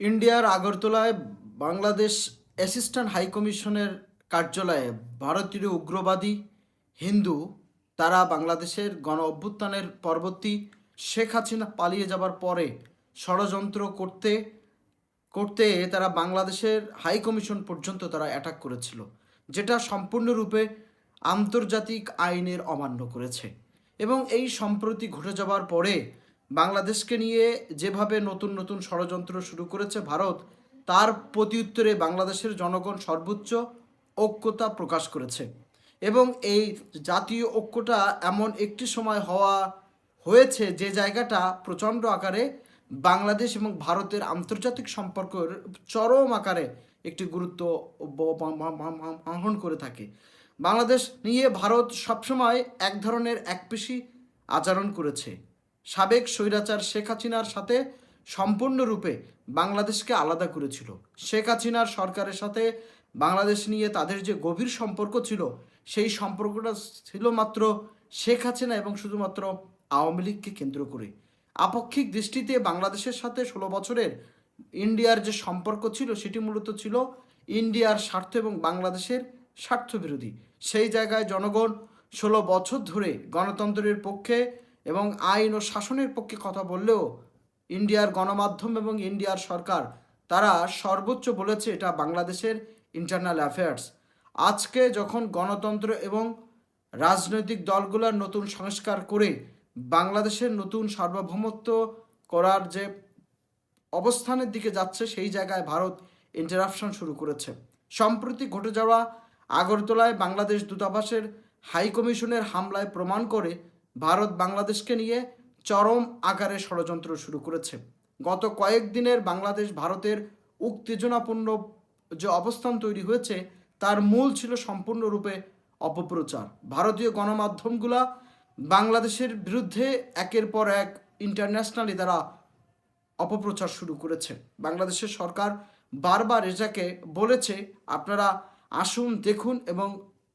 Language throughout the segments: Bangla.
ইন্ডিয়ার আগরতলায় বাংলাদেশ অ্যাসিস্ট্যান্ট হাই কমিশনের কার্যালয়ে ভারতীয় উগ্রবাদী হিন্দু তারা বাংলাদেশের গণ অভ্যুত্থানের পরবর্তী শেখ হাসিনা পালিয়ে যাবার পরে ষড়যন্ত্র করতে করতে তারা বাংলাদেশের হাই কমিশন পর্যন্ত তারা অ্যাটাক করেছিল, যেটা সম্পূর্ণরূপে আন্তর্জাতিক আইনের অমান্য করেছে। এবং এই সম্প্রতি ঘটে যাওয়ার পরে বাংলাদেশকে নিয়ে যেভাবে নতুন নতুন ষড়যন্ত্র শুরু করেছে ভারত, তার প্রতিউত্তরে বাংলাদেশের জনগণ সর্বোচ্চ ঐক্যতা প্রকাশ করেছে। এবং এই জাতীয় ঐক্যটা এমন একটি সময় হওয়া, হয়েছে যে জায়গাটা প্রচণ্ড আকারে বাংলাদেশ এবং ভারতের আন্তর্জাতিক সম্পর্কের চরম আকারে একটি গুরুত্ব বহন করে থাকে। বাংলাদেশ নিয়ে ভারত সবসময় এক ধরনের একপেশি আচরণ করেছে। সাবেক স্বৈরাচার শেখ হাসিনার সাথে সম্পূর্ণরূপে বাংলাদেশকে আলাদা করেছিল। শেখ হাসিনার সরকারের সাথে বাংলাদেশ নিয়ে তাদের যে গভীর সম্পর্ক ছিল, সেই সম্পর্কটা ছিল মাত্র শেখ হাসিনা এবং শুধুমাত্র আওয়ামী লীগকে কেন্দ্র করে। আপেক্ষিক দৃষ্টিতে বাংলাদেশের সাথে ষোলো বছরের ইন্ডিয়ার যে সম্পর্ক ছিল, সেটি মূলত ছিল ইন্ডিয়ার স্বার্থ এবং বাংলাদেশের স্বার্থ বিরোধী সেই জায়গায় জনগণ ষোলো বছর ধরে গণতন্ত্রের পক্ষে এবং আইন ও শাসনের পক্ষে কথা বললেও ইন্ডিয়ার গণমাধ্যম এবং ইন্ডিয়ার সরকার, তারা সর্বোচ্চ বলেছে এটা বাংলাদেশের ইন্টারনাল অ্যাফেয়ার্স আজকে যখন গণতন্ত্র এবং রাজনৈতিক দলগুলোর নতুন সংস্কার করে বাংলাদেশের নতুন সার্বভৌমত্ব করার যে অবস্থানের দিকে যাচ্ছে, সেই জায়গায় ভারত ইন্টারাপশন শুরু করেছে। সম্প্রতি ঘটে যাওয়া আগরতলায় বাংলাদেশ দূতাবাসের হাই কমিশনের হামলায় প্রমাণ করে ভারত বাংলাদেশকে নিয়ে চরম আকারে ষড়যন্ত্র শুরু করেছে। গত কয়েকদিনের বাংলাদেশ ভারতের উত্তেজনাপূর্ণ যে অবস্থান তৈরি হয়েছে, তার মূল ছিল সম্পূর্ণরূপে অপপ্রচার। ভারতীয় গণমাধ্যমগুলা বাংলাদেশের বিরুদ্ধে একের পর এক ইন্টারন্যাশনালি তারা অপপ্রচার শুরু করেছে। বাংলাদেশের সরকার বারবার এটাকে বলেছে, আপনারা আসুন, দেখুন এবং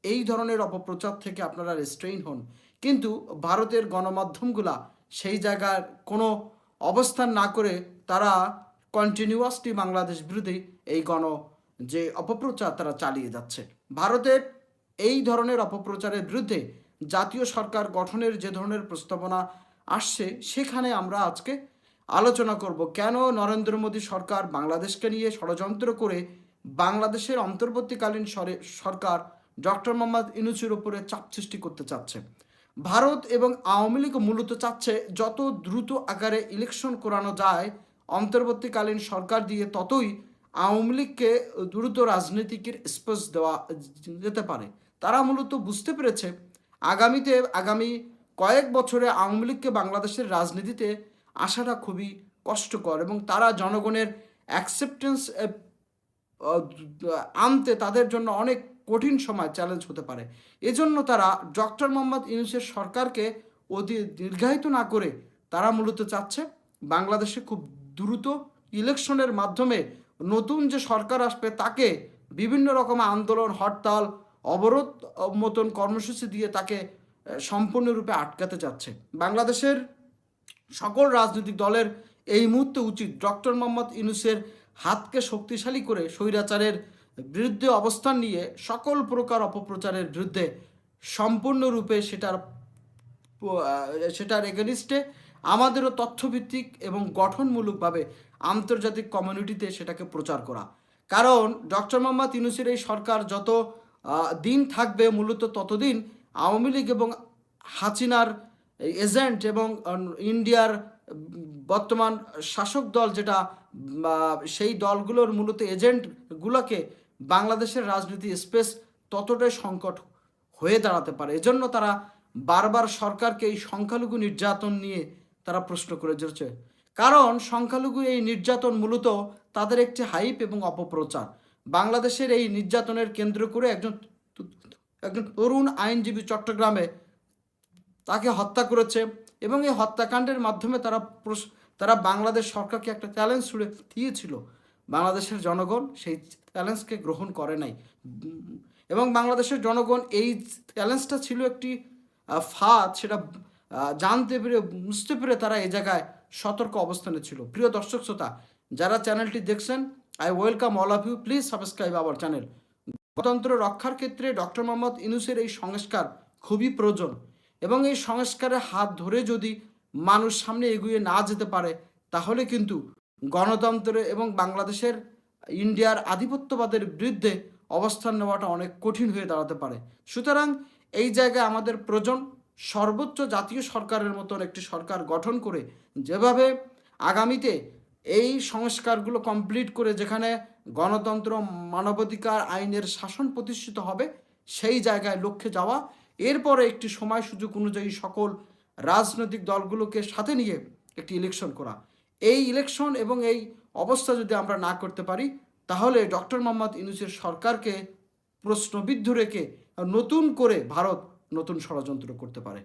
এই ধরনের অপপ্রচার থেকে আপনারা রেস্ট্রেইন হন। কিন্তু ভারতের গণমাধ্যমগুলা সেই জায়গার কোনো অবস্থান না করে তারা কন্টিনিউয়াসলি বাংলাদেশ বিরোধী এই গণ যে অপপ্রচার তারা চালিয়ে যাচ্ছে। ভারতের এই ধরনের অপপ্রচারের বিরুদ্ধে জাতীয় সরকার গঠনের যে ধরনের প্রস্তাবনা আসছে, সেখানে আমরা আজকে আলোচনা করব কেন নরেন্দ্র মোদী সরকার বাংলাদেশকে নিয়ে ষড়যন্ত্র করে বাংলাদেশের অন্তর্বর্তীকালীন সরে- সরকার ডক্টর মোহাম্মদ ইনুসের উপরে চাপ সৃষ্টি করতে চাচ্ছে। ভারত এবং আওয়ামী লীগ মূলত চাচ্ছে যত দ্রুত আকারে ইলেকশন করানো যায়, অন্তর্বর্তীকালীন সরকার দিয়ে ততই আওয়ামী লীগকে দ্রুত রাজনীতিকের স্পেস দেওয়া যেতে পারে। তারা মূলত বুঝতে পেরেছে, আগামীতে, আগামী কয়েক বছরে আওয়ামী লীগকে বাংলাদেশের রাজনীতিতে আসাটা খুবই কষ্টকর এবং তারা জনগণের অ্যাকসেপ্টেন্স আনতে তাদের জন্য অনেক কঠিন সময় চ্যালেঞ্জ হতে পারে। এজন্য তারা ডক্টর মোহাম্মদ ইউনুসের সরকারকে অতি দীর্ঘায়িত না করে তারা মূলত চাচ্ছে বাংলাদেশে খুব দ্রুত ইলেকশনের মাধ্যমে নতুন যে সরকার আসবে তাকে বিভিন্ন রকম আন্দোলন, হরতাল, অবরোধ মতন কর্মসূচি দিয়ে তাকে সম্পূর্ণরূপে আটকাতে চাচ্ছে। বাংলাদেশের সকল রাজনৈতিক দলের এই মুহূর্তে উচিত ডক্টর মোহাম্মদ ইউনুসের হাতকে শক্তিশালী করে স্বৈরাচারের বিরুদ্ধে অবস্থান নিয়ে সকল প্রকার অপপ্রচারের বিরুদ্ধে সম্পূর্ণরূপে সেটার সেটার এগেনিস্টে আমাদেরও তথ্যভিত্তিক এবং গঠনমূলকভাবে আন্তর্জাতিক কমিউনিটিতে সেটাকে প্রচার করা। কারণ ডক্টর মোহাম্মদ ইউনুসের এই সরকার যত দিন থাকবে মূলত ততদিন আওয়ামী লীগ এবং হাসিনার এজেন্ট এবং ইন্ডিয়ার বর্তমান শাসক দল যেটা সেই দলগুলোর মূলত এজেন্টগুলোকে বাংলাদেশের রাজনীতি স্পেস ততটাই সংকট হয়ে দাঁড়াতে পারে। এজন্য তারা বারবার সরকারকে এই সংখ্যালঘু নির্যাতন নিয়ে তারা প্রশ্ন করে যাচ্ছে কারণ সংখ্যালঘু এই নির্যাতন মূলত তাদের একটি হাইপ এবং অপপ্রচার। বাংলাদেশের এই নির্যাতনের কেন্দ্র করে একজন একজন তরুণ আইনজীবী চট্টগ্রামে তাকে হত্যা করেছে এবং এই হত্যাকাণ্ডের মাধ্যমে তারা তারা বাংলাদেশ সরকারকে একটা চ্যালেঞ্জ ছুড়ে দিয়েছিল। বাংলাদেশের জনগণ সেই চ্যালেঞ্জকে গ্রহণ করে নাই। এবং বাংলাদেশের জনগণ এই চ্যালেঞ্জটা ছিল একটি ফাঁদ, সেটা জানতে পেরে, বুঝতে পেরে তারা এ জায়গায় সতর্ক অবস্থানে ছিল। প্রিয় দর্শক শ্রোতা, যারা চ্যানেলটি দেখছেন I welcome all of you please subscribe our channel গণতন্ত্র রক্ষার ক্ষেত্রে ডক্টর মোহাম্মদ ইনুসের এই সংস্কার খুবই প্রয়োজন। এবং এই সংস্কারের হাত ধরে যদি মানুষ সামনে এগিয়ে না যেতে পারে, তাহলে কিন্তু গণতন্ত্র এবং বাংলাদেশের ইন্ডিয়ার আধিপত্যবাদের বিরুদ্ধে অবস্থান নেওয়াটা অনেক কঠিন হয়ে দাঁড়াতে পারে। সুতরাং এই জায়গায় আমাদের প্রয়োজন সর্বোচ্চ জাতীয় সরকারের মতন একটি সরকার গঠন করে যেভাবে আগামীতে এই সংস্কারগুলো কমপ্লিট করে যেখানে গণতন্ত্র, মানবাধিকার আইনের শাসন প্রতিষ্ঠিত হবে, সেই জায়গায় লক্ষ্যে যাওয়া, এরপরে একটি সময় সুযোগ অনুযায়ী সকল রাজনৈতিক দলগুলোকে সাথে নিয়ে একটি ইলেকশন করা। এই ইলেকশন এবং এই অবস্থা যদি আমরা না করতে পারি, তাহলে ডক্টর মোহাম্মদ ইউনুসের সরকারকে প্রশ্নবিদ্ধ রেখে নতুন করে ভারত নতুন ষড়যন্ত্র করতে পারে।